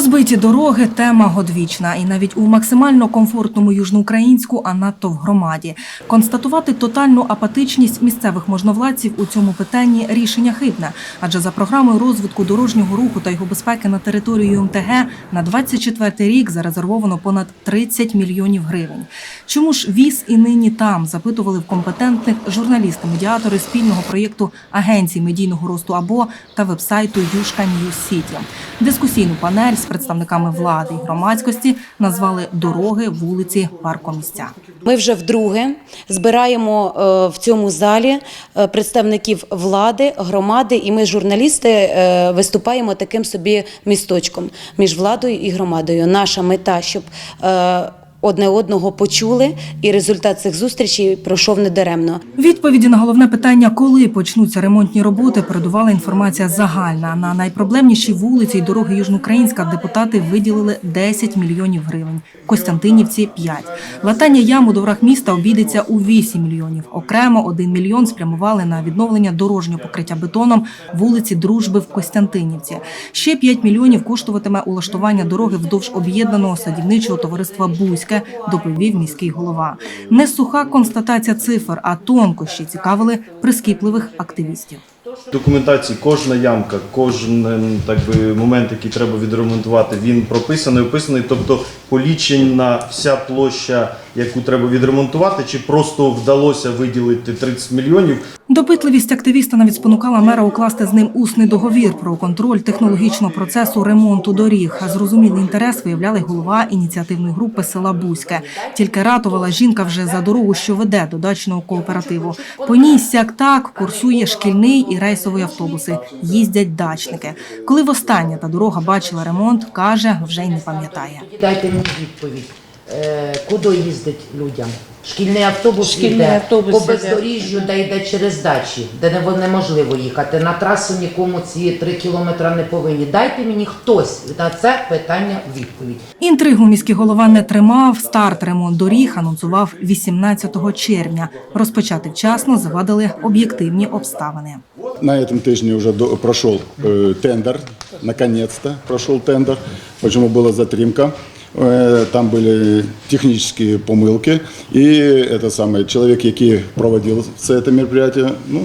Розбиті дороги тема одвічна, і навіть у максимально комфортному южноукраїнську, а надто в громаді. Констатувати тотальну апатичність місцевих можновладців у цьому питанні рішення хибне, адже за програмою розвитку дорожнього руху та його безпеки на території МТГ на 24 рік зарезервовано понад 30 мільйонів гривень. Чому ж віз і нині там запитували в компетентних журналісти-медіатори спільного проєкту Агенції медійного росту АБО та вебсайту Юшка Ньюс Сіті. Дискусійну панель з представниками влади і громадськості назвали дороги, вулиці, паркомісця. Ми вже вдруге збираємо е, в цьому залі е, представників влади, громади, і ми, журналісти, е, виступаємо таким собі місточком між владою і громадою. Наша мета, щоб одне одного почули, і результат цих зустрічей пройшов недаремно. Відповіді на головне питання, коли почнуться ремонтні роботи, передувала інформація загальна. На найпроблемніші вулиці й дороги Южноукраїнська депутати виділили 10 мільйонів гривень. Костянтинівці 5. Латання ям у дворах міста обійдеться у 8 мільйонів. Окремо 1 мільйон спрямували на відновлення дорожнього покриття бетоном вулиці Дружби в Костянтинівці. Ще 5 мільйонів коштуватиме улаштування дороги вздовж об'єднаного садівничого товариства Бузьке, доповів міський голова. Не суха констатація цифр, а тонкощі цікавили прискіпливих активістів. документації кожна ямка, кожен ем, так би, момент, який треба відремонтувати, він прописаний, описаний. Тобто полічена вся площа, яку треба відремонтувати, чи просто вдалося виділити 30 мільйонів. Допитливість активіста навіть спонукала мера укласти з ним усний договір про контроль технологічного процесу ремонту доріг. А зрозумілий інтерес виявляли голова ініціативної групи села Бузьке. Тільки ратувала жінка вже за дорогу, що веде до дачного кооперативу. По ній сяк так курсує шкільний і рейсовий автобуси. Їздять дачники. Коли востаннє та дорога бачила ремонт, каже, вже й не пам'ятає. Дайте мені відповідь. Е, куди їздить людям? Шкільний автобус Шкільний йде автобус по іде. бездоріжжю, де йде через дачі, де не- неможливо їхати. На трасу нікому ці три кілометри не повинні. Дайте мені хтось на це питання відповідь. Інтригу міський голова не тримав. Старт ремонт доріг анонсував 18 червня. Розпочати вчасно завадили об'єктивні обставини. На этом тижне уже до- прошел э, тендер, наконец-то прошел тендер. Почему была затримка? Э, Там были технические помылки, и это самое, человек, який проводил все это мероприятие, ну,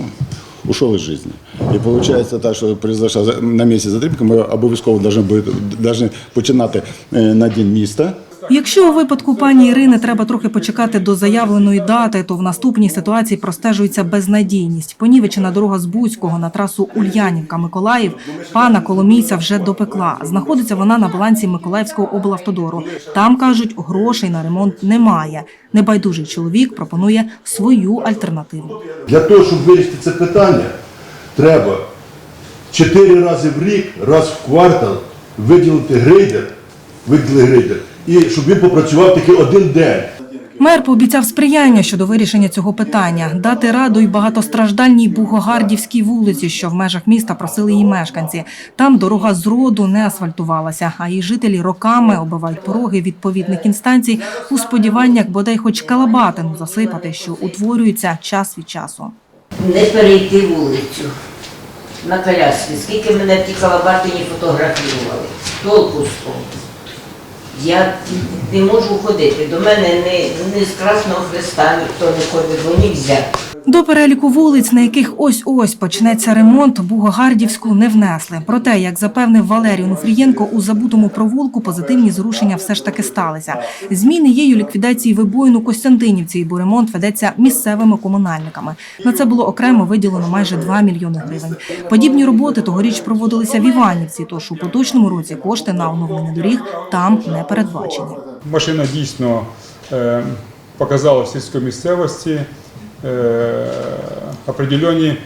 ушел из жизни. І получается так, що произошла за- на місці затримка, ми обов'язково должны, бути- должны починати е, на день міста. Якщо у випадку пані Ірини треба трохи почекати до заявленої дати, то в наступній ситуації простежується безнадійність. Понівечена дорога з Буцького на трасу Ульянівка-Миколаїв пана Коломійця вже допекла. Знаходиться вона на балансі Миколаївського облавтодору. Там кажуть, грошей на ремонт немає. Небайдужий чоловік пропонує свою альтернативу. Для того, щоб вирішити це питання, треба чотири рази в рік, раз в квартал виділити грейдер, виділити грейдер, і щоб він попрацював тільки один день. Мер пообіцяв сприяння щодо вирішення цього питання, дати раду й багатостраждальній Бугогардівській вулиці, що в межах міста просили її мешканці. Там дорога з роду не асфальтувалася, а її жителі роками оббивають пороги відповідних інстанцій у сподіваннях бодай хоч калабатину засипати, що утворюється час від часу. не перейти вулицю на коляскі. Скільки мене в ті калабатині фотографували. Толку з того. Я не можу ходити. До мене не, не з Красного Христа ніхто не ходить, бо нельзя. До переліку вулиць, на яких ось-ось почнеться ремонт, Бугогардівську не внесли. Проте, як запевнив Валерій Нуфрієнко, у забутому провулку позитивні зрушення все ж таки сталися. Зміни є у ліквідації вибоїн Костянтинівці, бо ремонт ведеться місцевими комунальниками. На це було окремо виділено майже 2 мільйони гривень. Подібні роботи тогоріч проводилися в Іванівці, тож у поточному році кошти на оновлення доріг там не передбачені. Машина дійсно е, показала в сільській місцевості определені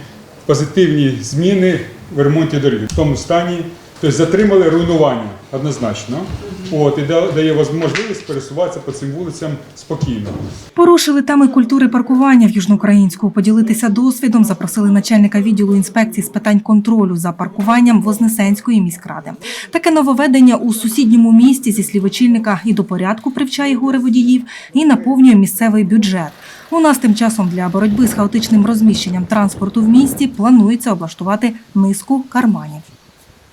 позитивні зміни в ремонті доріг. В тому стані, тобто затримали руйнування однозначно. От, і дає можливість пересуватися по цим вулицям спокійно. Порушили теми культури паркування в Южноукраїнську. Поділитися досвідом запросили начальника відділу інспекції з питань контролю за паркуванням Вознесенської міськради. Таке нововведення у сусідньому місті зі слів очільника і до порядку привчає горе водіїв, і наповнює місцевий бюджет. У нас тим часом для боротьби з хаотичним розміщенням транспорту в місті планується облаштувати низку карманів.